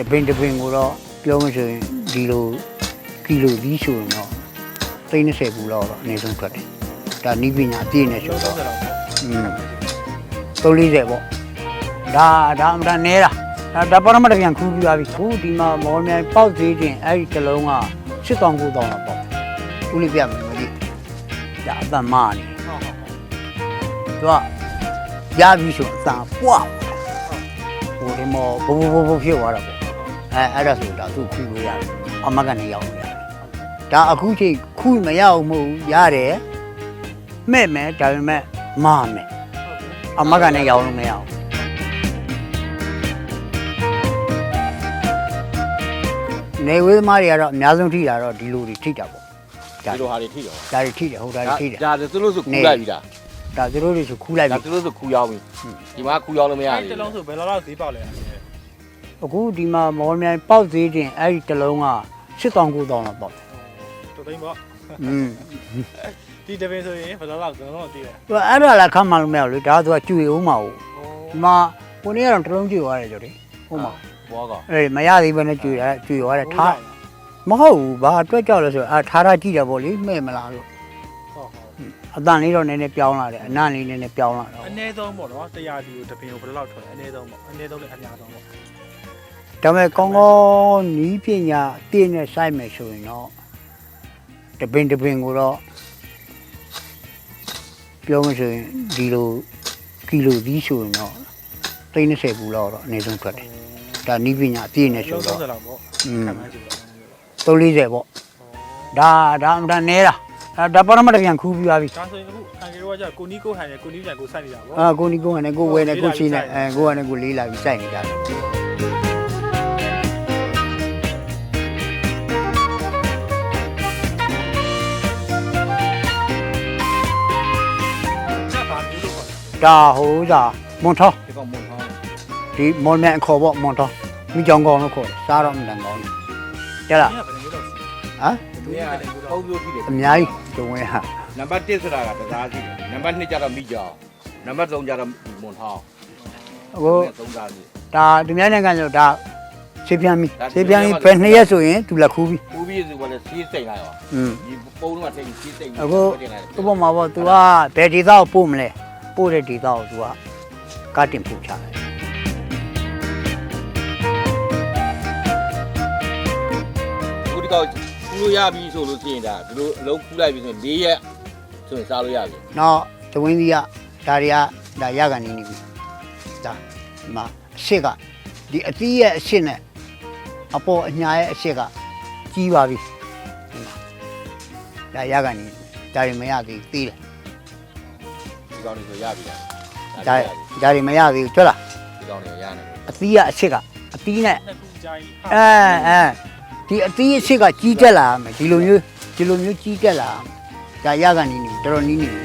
တပင်တပင်ကိုတော့ပြောမှဆိုရင်ဒီလိုကီလိုဒီဆိုရင်တော့30ဘူးလောက်တော့အနည်းဆုံးထွက်တယ်ဒါနီးပညာအပြည့်နဲ့ဆိုတော့อืม340ပေါ့ဒါဒါအမှန်တန်နေတာဒါဒါပရမတ်ပြန်ခူးပြပါပြီခုဒီမှာမော်မြိုင်ပေါက်သေးတင်အဲ့ဒီတစ်လုံးက8000 9000လောက်ပေါ့ဦးလေးပြမယ်မကြီးဒါအသက်မာနေသူကရပြီဆိုအသာပွားဟိုဒီမော်ဘဘဘဘဖြစ်သွားတာပေါ့ အဲအဲ့ဒါဆိုဒါသူခူးလို့ရတယ်အမကနေရောက်နေရတယ်ဒါအခုချိန်ခူးမရအောင်မဟုတ်ဘူးရတယ်မဲ့မယ်ဒါပေမဲ့မာမယ်အမကနေရောင်းလို့မရအောင်နေဝေးသမားတွေကတော့အများဆုံးထိတာတော့ဒီလိုတွေထိတာပေါ့ဒီလိုဟာတွေထိတော့ဒါတွေထိတယ်ဟုတ်တာတွေထိတယ်ဒါဒါသူတို့ဆိုခူးလိုက်ပြီလားဒါသူတို့တွေဆိုခူးလိုက်ဒါပြီသူတို့ဆိုခူးရောက်ပြီဒီမှာခူးရောက်လို့မရအဲ့ဘူးတလုံးဆိုဘယ်လောက်လောက်ဈေးပေါက်လဲ အခုဒီမှာမော်မြိုင်ပေါက်သေးတင်အဲ့ဒီတစ်လုံးက8000 9000လောက်ပေါ့တူသိန်းပေါ့อืมဒီတပင်းဆိုရင်ဘယ်လောက်လောက်ကျွန်တော်တို့သိတယ်သူအဲ့ဒါလည်းခမ်းမှလို့မရဘူးလေဒါကသူကကျွေဦးမှာဟုတ်ဒီမှာကိုနေကတော့တစ်လုံးကျွေသွားတယ်ကြော်လေဟုတ်မှာဘောကောအေးမရသေးဘဲနဲ့ကျွေရတယ်ကျွေသွားတယ်ထားမဟုတ်ဘူးဘာအတွက်ကြောက်လဲဆိုတော့အာထားထားကြည့်တယ်ပေါ့လေမဲ့မလားလို့ဟုတ်ဟုတ်အတန်လေးတော့နည်းနည်းပြောင်းလာတယ်အနံ့လေးနည်းနည်းပြောင်းလာတော့အနည်းဆုံးပေါ့နော်တရားဒီကိုတပင်းကိုဘယ်လောက်ထွက်လဲအနည်းဆုံးပေါ့အနည်းဆုံးနဲ့အများဆုံးပေါ့ ဒါပေမဲ့ကောင်းကောင်းနီးပညာအပြည့်နဲ့စိုက်မယ်ဆိုရင်တော့တပင်တပင်ကိုတော့ပြောမှဆိုရင်ဒီလိုကီလိုဒီဆိုရင်တော့30ဘူးလောက်တော့အနည်းဆုံးထွက်တယ်ဒါနီးပညာအပြည့်နဲ့ဆိုလုံးတော့30လောက်ပေါ့อืมခံမှန်းကြည့်တော့340ပေါ့ဒါဒါအမှန်တန်နေတာဒါဒါပရမတ်ပြန်ခူးပြပါပြီဒါဆိုရင်အခုအန်ကယ်ကကြာကိုနီးကိုဟန်နဲ့ကိုနီးပြန်ကိုစိုက်နေတာပေါ့အာကိုနီကိုကနေကိုဝဲနေကိုချင်းနေအဲကိုကနေကိုလေးလာပြီးစိုက်နေကြတ ဒါဟိုးသာမွန်ထော ဒီကောင်မွန်ထောင်း ဒီမွန်မြန်အခေါ်ပေါ့မွန်ထောမိကြောင်ကောင်လို့ခေါ်တယ်စားတော့မတန်ကောင်းဘူးတဲ့လား ဒီကဘယ်လိုလုပ်လဲ ဟမ် သူကပုံပြိုးထိတယ် အများကြီးဂျုံဝဲဟာ နံပါတ်1ဆိုတာကတစားစီနံပါတ်2ကျတော့မိကြောင်နံပါတ်3ကျတော့မွန်ထောင်း အခု သုံးစားစီ ဒါဒီများနိုင်ငံဆိုဒါဆေးပြန်ပြီဆေးပြန်ပြီဘယ်နှစ်ရက်ဆိုရင်သူလက်ခူးပြီ ဦးပြီးဆိုကလည်းစီးစိတ်လာရော อืม ဒီပုံတော့စိတ်စီးစိတ် အခုဥပမာပေါ့ तू ကဘယ်ဒေသကိုပို့မလဲ ပို့တဲ့ဒေသကို तू ကကားတင်ပို့ချတယ်အခုဒီကောင်ခူးလို့ရပြီဆိုလို့ရှိရင်ဒါဒီလိုအလုံးခူးလိုက်ပြီဆိုရင်၄ရက်ဆိုရင်စားလို့ရပြီနောက်တဝင်းကြီးကဒါတွေကဒါရကန်နေနေပြီဒါဒီမှာအရှိကဒီအသီးရဲ့အရှိနဲ့အပေါ်အညာရဲ့အရှိကကြီးပါပြီဒီမှာဒါရကန်နေဒါတွေမရသေးသေးတယ် ဒီကောင်တွေဆိုရပြီလားဒါဒါတွေမရသေးဘူးကျွတ်လားဒီကောင်တွေရနေတယ်အသီးကအရှိကအသီးနဲ့နှစ်ခုကြာရင်အဲအဲဒီအသီးအရှိကကြီးတက်လာမယ်ဒီလိုမျိုးဒီလိုမျိုးကြီးတက်လာဒါရကန်နေနေတော်တော်နီးနေပြီ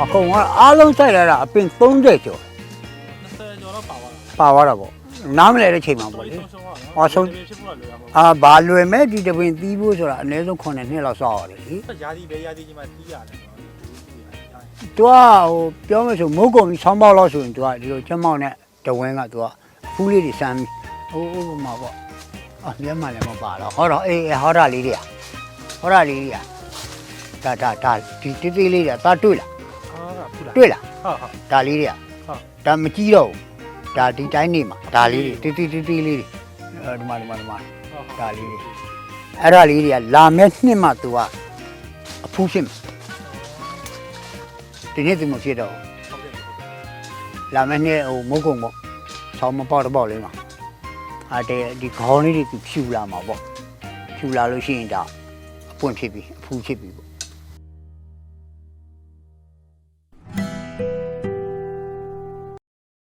အကောင်ကအားလုံးစိုက်လာတာအပင်30ကျော်20ကျော်တော့ပါသွားတာပါသွားတာပေါ့ နားမလဲတဲ့ချိန်မှာပေါ့လေဆုံးဆုံးပါအော်ဆုံးဖြစ်ဖို့လွယ်ရမှာအာဘာလွယ်မဲ့ဒီတပင်သီးဖို့ဆိုတာအနည်းဆုံး9နှစ်လောက်စောက်ရတယ်လေပေါ့ရာသီပဲရာသီကြီးမှတီးရတယ်နော်သူကဟိုပြောမှဆိုမိုးကုံပြီးဆောင်းပေါက်လောက်ဆိုရင်သူကဒီလိုချက်မောက်နဲ့တဝင်းကသူကဖူးလေးတွေစမ်းပြီးဟိုဟိုမှာပေါ့အာမျက်မှန်လည်းမပါတော့ဟောတော့အေးအေးဟောတာလေးတွေကဟောတာလေးတွေကဒါဒါဒါဒီတိတိလေးတွေကသာတွေ့လားဟာဖူလာတွေ့လားဟုတ်ဟုတ်ဒါလေးတွေကဟုတ်ဒါမကြည့်တော့ဘူး ဒါဒီတိုင်းနေမှာဒါလေးတွေတိတိတိတိလေးတွေအဲဒီမှာဒီမှာဒီမှာဟုတ်ဒါလေးတွေအဲ့ဒါလေးတွေကလာမဲ့နှစ်မှသူကအဖူးဖြစ်မယ်ဒီနေ့သူမဖြစ်တော့ဘူးဟုတ်ကဲ့ဟုတ်ကဲ့လာမယ့်နေ့ဟိုမုတ်ကုံပေါ့ဆောင်းမပေါက်တော့ပေါ့လေးမှာအဲတဲ့ဒီခေါင်းလေးတွေသူဖြူလာမှာပေါ့ဖြူလာလို့ရှိရင်ဒါအပွင့်ဖြစ်ပြီအဖူးဖြစ်ပြီပေါ့